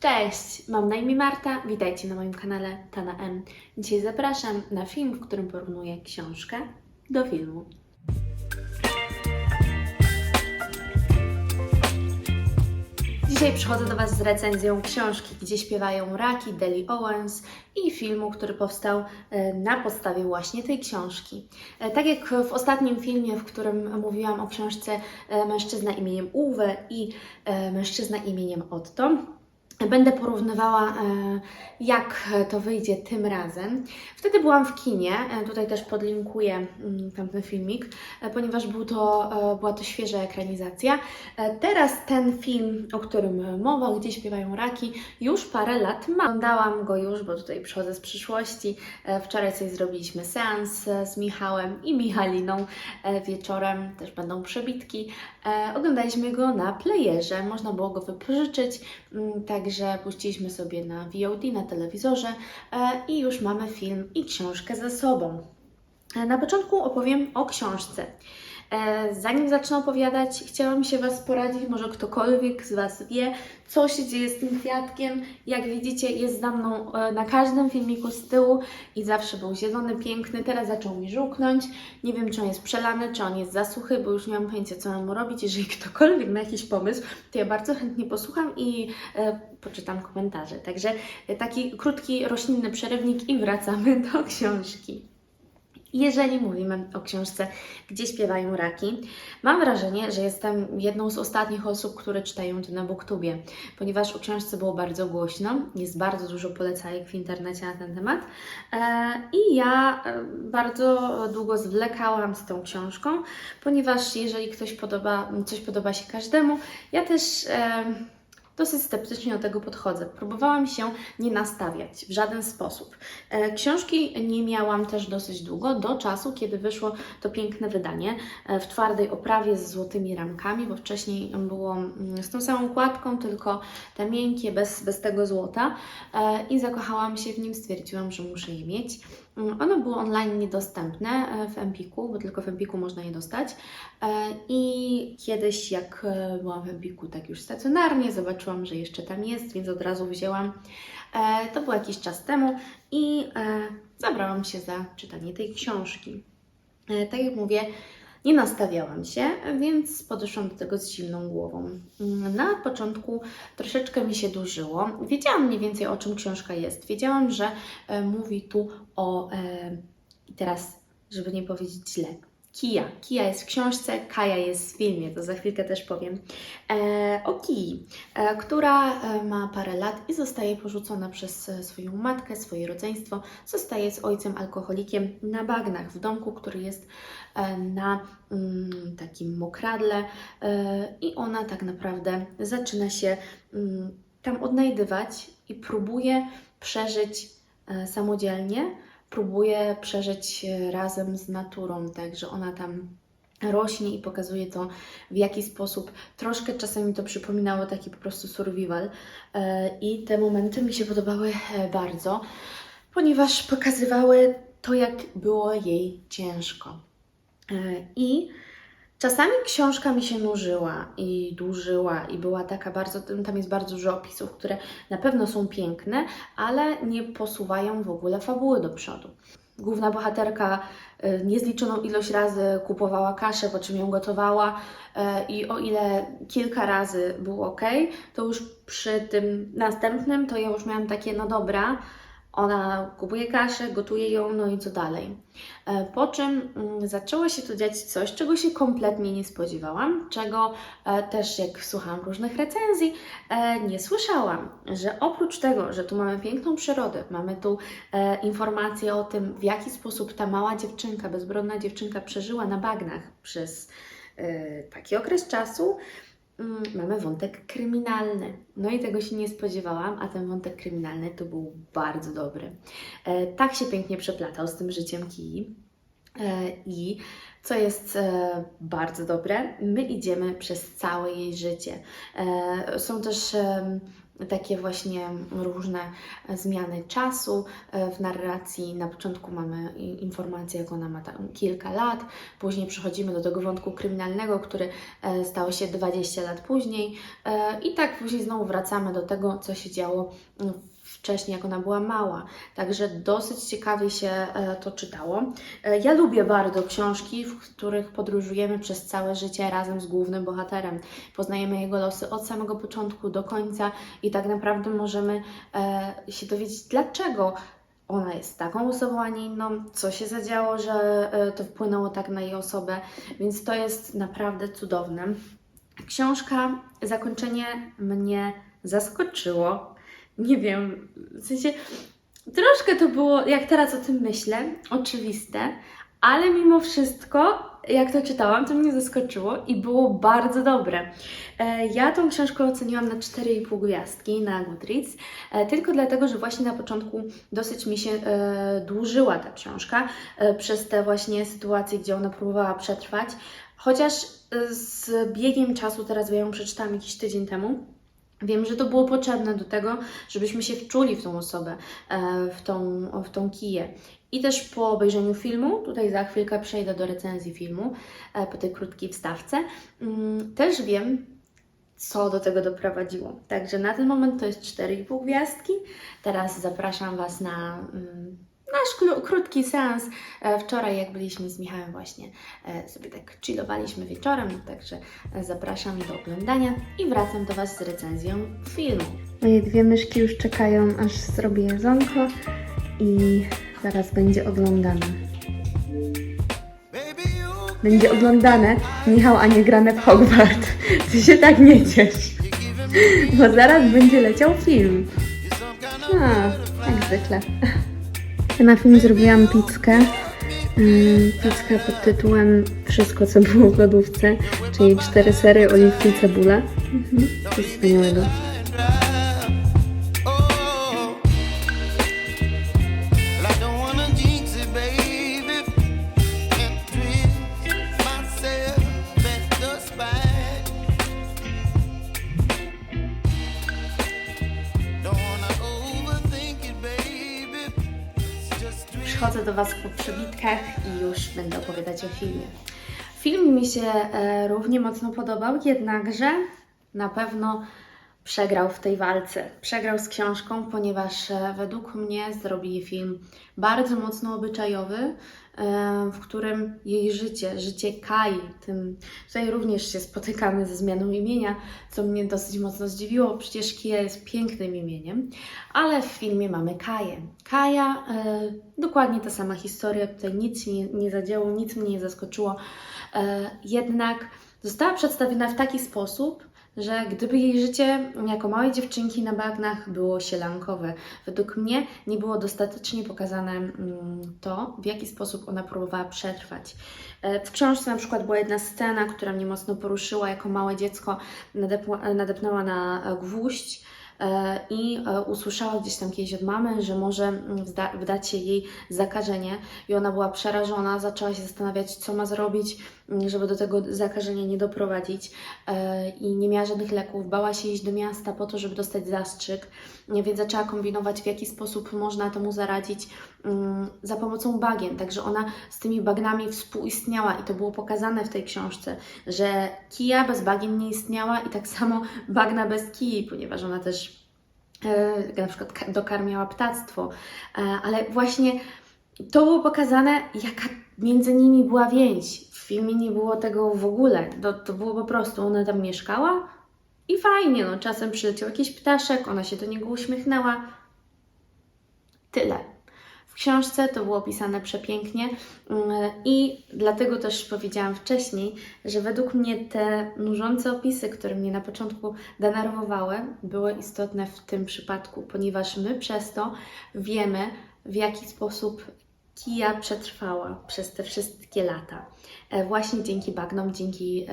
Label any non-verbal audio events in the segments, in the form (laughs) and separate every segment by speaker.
Speaker 1: Cześć, mam na imię Marta, witajcie na moim kanale Tana M. Dzisiaj zapraszam na film, w którym porównuję książkę do filmu. Dzisiaj przychodzę do Was z recenzją książki, gdzie śpiewają raki Deli Owens i filmu, który powstał e, na podstawie właśnie tej książki. E, Tak jak w ostatnim filmie, w którym mówiłam o książce e, Mężczyzna imieniem Uwe i Mężczyzna imieniem Otto, Będę porównywała, e, jak to wyjdzie tym razem. Wtedy byłam w kinie, e, tutaj też podlinkuję mm, tamten filmik, e, ponieważ był to, była to świeża ekranizacja. Teraz ten film, o którym mowa, gdzie śpiewają raki, już parę lat ma. Oglądałam go już, bo tutaj przychodzę z przyszłości. Wczoraj coś zrobiliśmy seans z Michałem i Michaliną wieczorem, też będą przebitki. Oglądaliśmy go na playerze, można było go wypożyczyć, mm, także puściliśmy sobie na VOD, na telewizorze e, i już mamy film i książkę ze sobą. E, Na początku opowiem o książce. E, Zanim zacznę opowiadać, chciałam się Was poradzić, może ktokolwiek z Was wie, co się dzieje z tym kwiatkiem. Jak widzicie, jest za mną e, na każdym filmiku z tyłu i zawsze był zielony, piękny. Teraz zaczął mi żółknąć. Nie wiem, czy on jest przelany, czy on jest za suchy, bo już nie mam pojęcia, co mam mu robić. Jeżeli (laughs) ktokolwiek ma jakiś pomysł, to ja bardzo chętnie posłucham i e, poczytam komentarze. Także e, taki krótki, roślinny przerywnik i wracamy do książki. Jeżeli mówimy o książce Gdzie śpiewają raki, mam wrażenie, że jestem jedną z ostatnich osób, które czytają to na Booktubie, ponieważ o książce było bardzo głośno, jest bardzo dużo polecajek w internecie na ten temat e, i ja e, bardzo długo zwlekałam z tą książką, ponieważ jeżeli ktoś podoba, coś podoba się każdemu, ja też... Dosyć sceptycznie do tego podchodzę. Próbowałam się nie nastawiać w żaden sposób. E, Książki nie miałam też dosyć długo, do czasu, kiedy wyszło to piękne wydanie e, w twardej oprawie z złotymi ramkami, bo wcześniej było mm, z tą samą kładką, tylko te miękkie, bez, bez tego złota. E, I zakochałam się w nim, stwierdziłam, że muszę je mieć. Ono było online niedostępne e, w Empiku, bo tylko w Empiku można je dostać. E, I kiedyś, jak e, byłam w Empiku, tak już stacjonarnie, zobaczyłam, że jeszcze tam jest, więc od razu wzięłam. To było jakiś czas temu i zabrałam się za czytanie tej książki. Tak jak mówię, nie nastawiałam się, więc podeszłam do tego z zimną głową. Mm, Na początku troszeczkę mi się dłużyło. Wiedziałam mniej więcej o czym książka jest. Wiedziałam, że e, mówi tu o. E, I teraz, żeby nie powiedzieć źle. Kija. Kija jest w książce, Kaja jest w filmie, to za chwilkę też powiem. E, o Kiji, e, która e, ma parę lat i zostaje porzucona przez e, swoją matkę, swoje rodzeństwo. Zostaje z ojcem alkoholikiem na bagnach w domku, który jest e, na mm, takim mokradle e, i ona tak naprawdę zaczyna się mm, tam odnajdywać i próbuje przeżyć e, samodzielnie, próbuje przeżyć e, razem z naturą, także ona tam rośnie i pokazuje to, w jaki sposób troszkę czasami to przypominało taki po prostu survival e, i te momenty mi się podobały e, bardzo, ponieważ pokazywały to, jak było jej ciężko. I czasami książka mi się nużyła i dłużyła i była taka bardzo, tam jest bardzo dużo opisów, które na pewno są piękne, ale nie posuwają w ogóle fabuły do przodu. Główna bohaterka y, niezliczoną ilość razy kupowała kaszę, po czym ją gotowała y, i o ile kilka razy było ok, to już przy tym następnym to ja już miałam takie, no dobra, ona kupuje kaszę, gotuje ją, no i co dalej. E, Po czym mm, zaczęło się tu dziać coś, czego się kompletnie nie spodziewałam, czego e, też jak słuchałam różnych recenzji, e, nie słyszałam, że oprócz tego, że tu mamy piękną przyrodę, mamy tu informacje o tym, w jaki sposób ta mała dziewczynka, bezbronna dziewczynka przeżyła na bagnach przez taki okres czasu, mamy wątek kryminalny. No i tego się nie spodziewałam, a ten wątek kryminalny to był bardzo dobry. E, tak się pięknie przeplatał z tym życiem Kii. E, I co jest e, bardzo dobre, my idziemy przez całe jej życie. Są też takie właśnie różne zmiany czasu. E, W narracji na początku mamy informację, jak ona ma tam kilka lat, później przechodzimy do tego wątku kryminalnego, który e, stał się 20 lat później e, i tak później znowu wracamy do tego, co się działo mm, wcześniej, jak ona była mała. Także dosyć ciekawie się e, to czytało. E, Ja lubię bardzo książki, w których podróżujemy przez całe życie razem z głównym bohaterem. Poznajemy jego losy od samego początku do końca i tak naprawdę możemy e, się dowiedzieć, dlaczego ona jest taką osobą, a nie inną, co się zadziało, że to wpłynęło tak na jej osobę, więc to jest naprawdę cudowne. Książka, zakończenie mnie zaskoczyło. Nie wiem, w sensie troszkę to było, jak teraz o tym myślę, oczywiste, ale mimo wszystko, jak to czytałam, to mnie zaskoczyło i było bardzo dobre. E, Ja tą książkę oceniłam na 4,5 gwiazdki na Goodreads, e, tylko dlatego, że właśnie na początku dosyć mi się e, dłużyła ta książka przez te właśnie sytuacje, gdzie ona próbowała przetrwać. Chociaż z biegiem czasu, teraz ja ją przeczytałam jakiś tydzień temu, Wiem, że to było potrzebne do tego, żebyśmy się wczuli w tą osobę, e, w tą, w tą kiję. I też po obejrzeniu filmu, tutaj za chwilkę przejdę do recenzji filmu, e, po tej krótkiej wstawce, mm, też wiem, co do tego doprowadziło. Także na ten moment to jest 4,5 gwiazdki. Teraz zapraszam Was na mm, nasz kró- krótki seans. E, Wczoraj, jak byliśmy z Michałem, właśnie e, sobie tak chillowaliśmy wieczorem, także e, zapraszam do oglądania i wracam do Was z recenzją filmu. Moje dwie myszki już czekają, aż zrobię jedzonko i zaraz będzie oglądane. Będzie oglądane Michał, a nie grane w Hogwart. Ty się tak nie ciesz, bo zaraz będzie leciał film. A, jak zwykle. Na film zrobiłam pizzkę. Ym, Pizzkę pod tytułem Wszystko, co było w lodówce, czyli cztery sery, oliwki i cebula. Mhm. Coś wspaniałego. Przychodzę do Was po przebitkach i już będę opowiadać o filmie. Film mi się e, równie mocno podobał, jednakże na pewno przegrał w tej walce. Przegrał z książką, ponieważ e, według mnie zrobili film bardzo mocno obyczajowy, w którym jej życie, życie Kai, tym tutaj również się spotykamy ze zmianą imienia, co mnie dosyć mocno zdziwiło. Przecież Kia jest pięknym imieniem, ale w filmie mamy Kaję. Kaja, e, dokładnie ta sama historia, tutaj nic się nie, nie zadziało, nic mnie nie zaskoczyło, e, jednak została przedstawiona w taki sposób, że gdyby jej życie jako małej dziewczynki na bagnach było sielankowe, według mnie nie było dostatecznie pokazane mm, to, w jaki sposób ona próbowała przetrwać. E, W książce na przykład była jedna scena, która mnie mocno poruszyła. Jako małe dziecko nadepnęła na e, gwóźdź i e, usłyszała gdzieś tam kiedyś od mamy, że może mm, wda, wdać się jej zakażenie. I ona była przerażona, zaczęła się zastanawiać, co ma zrobić, mm, żeby do tego zakażenia nie doprowadzić. E, i nie miała żadnych leków, bała się iść do miasta po to, żeby dostać zastrzyk, więc zaczęła kombinować, w jaki sposób można temu zaradzić za pomocą bagien. Także ona z tymi bagnami współistniała i to było pokazane w tej książce, że kija bez bagien nie istniała i tak samo (laughs) bagna bez kij, ponieważ ona też e, na przykład ka- dokarmiała ptactwo, E, ale właśnie to było pokazane, jaka między nimi była więź. W filmie nie było tego w ogóle. To, to było po prostu, ona tam mieszkała i fajnie, no czasem przyleciał jakiś ptaszek, ona się do niego uśmiechnęła. Tyle. Książce to było opisane przepięknie. Mm, i dlatego też powiedziałam wcześniej, że według mnie te nużące opisy, które mnie na początku denerwowały, były istotne w tym przypadku, ponieważ my przez to wiemy, w jaki sposób Kia przetrwała przez te wszystkie lata. E, Właśnie dzięki bagnom, dzięki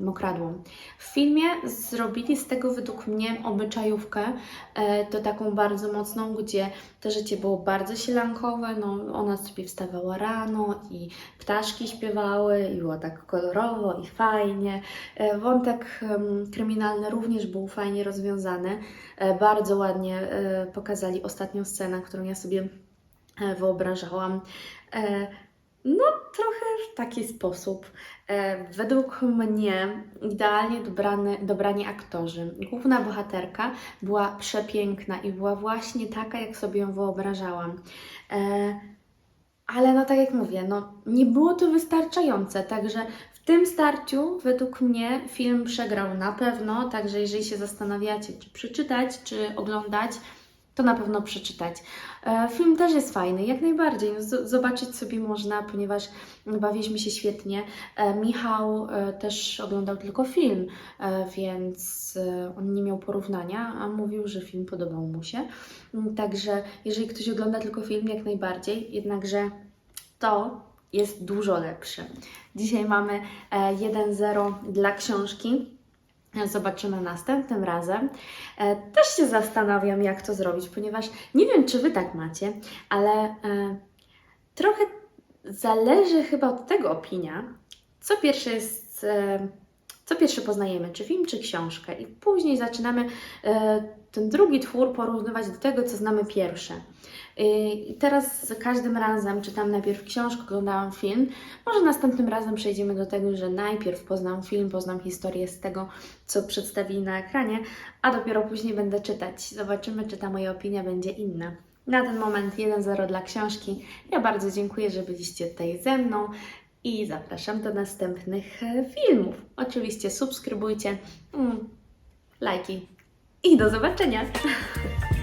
Speaker 1: mokradłom. W filmie zrobili z tego według mnie obyczajówkę, e, to taką bardzo mocną, gdzie to życie było bardzo sielankowe, no ona sobie wstawała rano i ptaszki śpiewały i było tak kolorowo i fajnie. E, Wątek em, kryminalny również był fajnie rozwiązany. Bardzo ładnie pokazali ostatnią scenę, którą ja sobie wyobrażałam. E, No, trochę w taki sposób. E, Według mnie idealnie dobrani aktorzy. Główna bohaterka była przepiękna i była właśnie taka, jak sobie ją wyobrażałam. E, Ale no tak jak mówię, no nie było to wystarczające, także w tym starciu według mnie film przegrał na pewno, także jeżeli się zastanawiacie, czy przeczytać, czy oglądać, to na pewno przeczytać. E, Film też jest fajny, jak najbardziej. No, Zobaczyć sobie można, ponieważ bawiliśmy się świetnie. E, Michał e, też oglądał tylko film, więc on nie miał porównania, a mówił, że film podobał mu się. Mm, Także jeżeli ktoś ogląda tylko film, jak najbardziej, jednakże to jest dużo lepsze. Dzisiaj mamy e, 1-0 dla książki. Zobaczymy następnym razem. E, Też się zastanawiam, jak to zrobić, ponieważ nie wiem, czy Wy tak macie, ale e, trochę zależy chyba od tego opinia, co pierwsze jest, e, co pierwsze poznajemy, czy film, czy książkę, i później zaczynamy ten drugi twór porównywać do tego, co znamy pierwsze. I teraz za każdym razem czytam najpierw książkę, oglądałam film. Może następnym razem przejdziemy do tego, że najpierw poznam film, poznam historię z tego, co przedstawili na ekranie, a dopiero później będę czytać. Zobaczymy, czy ta moja opinia będzie inna. Na ten moment 1-0 dla książki. Ja bardzo dziękuję, że byliście tutaj ze mną i zapraszam do następnych e, filmów. Oczywiście subskrybujcie, mm, lajki i do zobaczenia! (laughs)